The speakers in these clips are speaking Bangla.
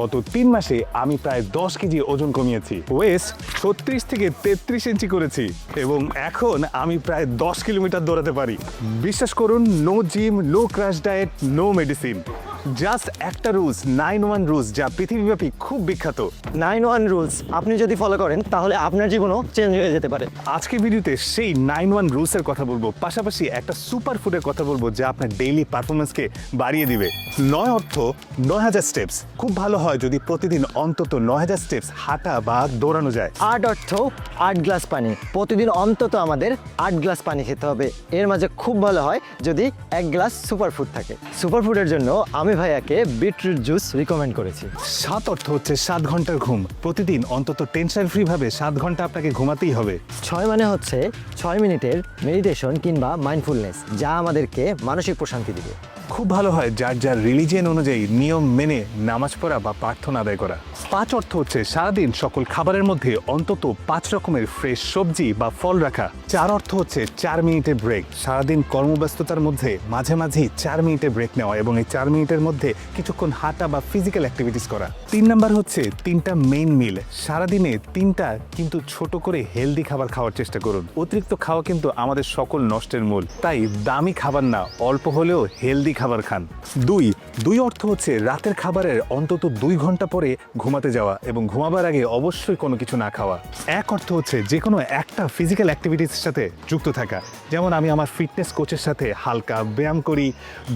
গত তিন মাসে আমি প্রায় দশ কেজি ওজন কমিয়েছি। ওয়েস ছত্রিশ থেকে তেত্রিশ ইঞ্চি করেছি এবং এখন আমি প্রায় দশ কিলোমিটার দৌড়াতে পারি। বিশ্বাস করুন no gym no crash diet no medicine just একটা রুলস নাইন ওয়ান রুলস যা পৃথিবীব্যাপী খুব বিখ্যাত। নাইন ওয়ান রুলস আপনি যদি ফলো করেন তাহলে আপনার জীবনও চেঞ্জ হয়ে যেতে পারে। আজকের ভিডিওতে সেই নাইন ওয়ান রুলসের কথা বলব পাশাপাশি একটা সুপার ফুডের কথা বলব যা আপনার ডেইলি পারফরমেন্সকে বাড়িয়ে দিবে। নয় অর্থ নয় হাজার স্টেপস খুব ভালো হয় যদি প্রতিদিন অন্তত নয় হাজার স্টেপস হাঁটা বা দৌড়ানো যায়। আট অর্থ আট গ্লাস পানি প্রতিদিন অন্তত আমাদের আট গ্লাস পানি খেতে হবে। এর মাঝে খুব ভালো হয় যদি এক গ্লাস সুপার ফুড থাকে। সুপার ফুডের জন্য আমি ভাইয়াকে বিটরুট জুস রিকমেন্ড করেছি। সাত অর্থ হচ্ছে সাত ঘণ্টার ঘুম। প্রতিদিন অন্তত টেনশন ফ্রি ভাবে সাত ঘণ্টা আপনাকে ঘুমাতেই হবে। ছয় মানে হচ্ছে ছয় মিনিটের মেডিটেশন কিংবা মাইন্ডফুলনেস যা আমাদেরকে মানসিক প্রশান্তি দিবে। খুব ভালো হয় যার যার রিলিজিয়ন অনুযায়ী নিয়ম মেনে নামাজ পড়া বা প্রার্থনা আদায় করা। পাঁচ অর্থ হচ্ছে সারাদিন সকল খাবারের মধ্যে অন্তত পাঁচ রকমের ফ্রেশ সবজি বা ফল রাখা। চার অর্থ হচ্ছে চার মিনিটের ব্রেক সারাদিন কর্মব্যস্ততার মধ্যে মাঝে মাঝেই চার মিনিটের ব্রেক নেওয়া এবং এই চার মিনিটের মধ্যে কিছুক্ষণ হাঁটা বা ফিজিক্যাল অ্যাক্টিভিটিস করা। তিন নাম্বার হচ্ছে তিনটা মেইন মিল সারাদিনে তিনটা কিন্তু ছোট করে হেলদি খাবার খাওয়ার চেষ্টা করুন। অতিরিক্ত খাওয়া কিন্তু আমাদের সকল নষ্টের মূল। তাই দামি খাবার না, অল্প হলেও হেলদি খাবার খান। দুই দুই অর্থ হচ্ছে রাতের খাবারের অন্তত দুই ঘণ্টা পরে ঘুমাতে যাওয়া এবং ঘুমাবার আগে অবশ্যই কোনো কিছু না খাওয়া। এক অর্থ হচ্ছে যে কোনো একটা ফিজিক্যাল অ্যাক্টিভিটিসের সাথে যুক্ত থাকা। যেমন আমি আমার ফিটনেস কোচের সাথে হালকা ব্যায়াম করি,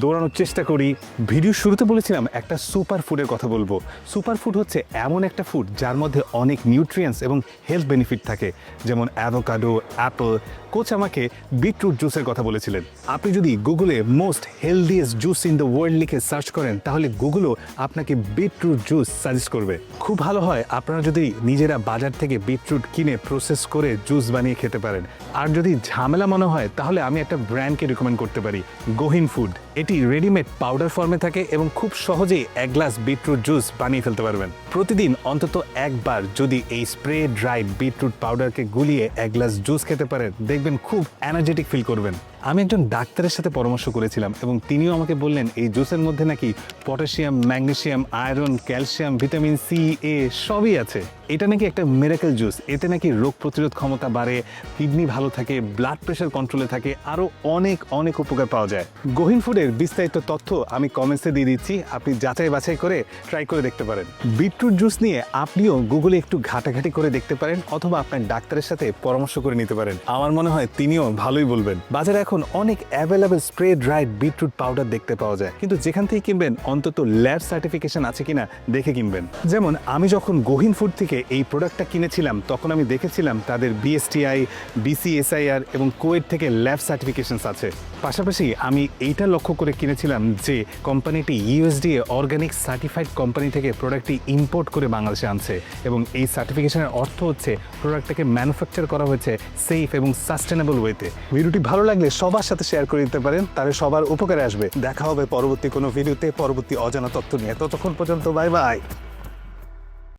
দৌড়ানোর চেষ্টা করি। ভিডিও শুরুতে বলেছিলাম একটা সুপার ফুডের কথা বলব। সুপার ফুড হচ্ছে এমন একটা ফুড যার মধ্যে অনেক নিউট্রিয়েন্টস এবং হেলথ বেনিফিট থাকে। যেমন অ্যাভোকাডো অ্যাপল কোচ আমাকে বিটরুট জুসের কথা বলেছিলেন। আপনি যদি গুগলে most healthiest juice in the world লিখে সার্চ করেন, তাহলে গুগলও আপনাকে বিটরুট জুস সাজেস্ট করবে। খুব ভালো হয়, আপনারা যদি নিজেরা বাজার থেকে বিটরুট কিনে প্রসেস করে জুস বানিয়ে খেতে পারেন। আর যদি ঝামেলা মনে হয় তাহলে আমি একটা ব্র্যান্ডকে রেকমেন্ড করতে পারি গোহিন ফুড এটি রেডিমেড পাউডার ফর্মে থাকে এবং খুব সহজেই এক গ্লাস বিটরুট জুস বানিয়ে ফেলতে পারবেন। প্রতিদিন অন্তত একবার যদি এই স্প্রে ড্রাই বিটরুট পাউডারকে গুলিয়ে এক গ্লাস জুস খেতে পারেন, দেখবেন খুব এনার্জেটিক ফিল করবেন। আমি একজন ডাক্তারের সাথে পরামর্শ করেছিলাম এবং তিনিও আমাকে বললেন, এই জুসের মধ্যে নাকি potassium magnesium iron calcium vitamin C A সবই আছে। এটা নাকি একটা মেরাকেল জুস এতে নাকি রোগ প্রতিরোধ ক্ষমতা বাড়ে কিডনি ভালো থাকে ব্লাড প্রেশার কন্ট্রোলে থাকে আরও অনেক অনেক উপকার পাওয়া যায়। গহিন ফুডের বিস্তারিত তথ্য আমি কমেন্টসে দিয়ে দিচ্ছি। আপনি যাচাই বাছাই করে ট্রাই করে দেখতে পারেন। বিটরুট জুস নিয়ে আপনিও গুগলে একটু ঘাটাঘাটি করে দেখতে পারেন অথবা আপনার ডাক্তারের সাথে পরামর্শ করে নিতে পারেন। আমার মনে হয় তিনিও ভালোই বলবেন। বাজারে এখন অনেক available spray dried beetroot powder দেখতে পাওয়া যায়। কিন্তু যেখান থেকে কিনবেন, অন্তত ল্যাব সার্টিফিকেশন আছে কিনা দেখে কিনবেন। যেমন আমি যখন গহিন ফুড থেকে এই প্রোডাক্টটা কিনেছিলাম, তখন আমি দেখেছিলাম তাদের বিএসটিআই বিসিএসআইআর এবং কোয়েট থেকে ল্যাব সার্টিফিকেশনস আছে। পাশাপাশি আমি এইটা লক্ষ্য করে কিনেছিলাম যে কোম্পানিটি ইউএসডিএ অর্গানিক সার্টিফাইড কোম্পানি থেকে প্রোডাক্টটি ইম্পোর্ট করে বাংলাদেশে আনছে এবং এই সার্টিফিকেশনের অর্থ হচ্ছে প্রোডাক্টটাকে ম্যানুফ্যাকচার করা হয়েছে সেফ এবং সাস্টেনেবল ওয়েতে। ভিডিওটি ভালো লাগলে সবার সাথে শেয়ার করে দিতে পারেন, তাহলে সবার উপকারে আসবে। দেখা হবে পরবর্তী কোনো ভিডিওতে, পরবর্তী অজানা তথ্য নিয়ে। ততক্ষণ পর্যন্ত বাই বাই।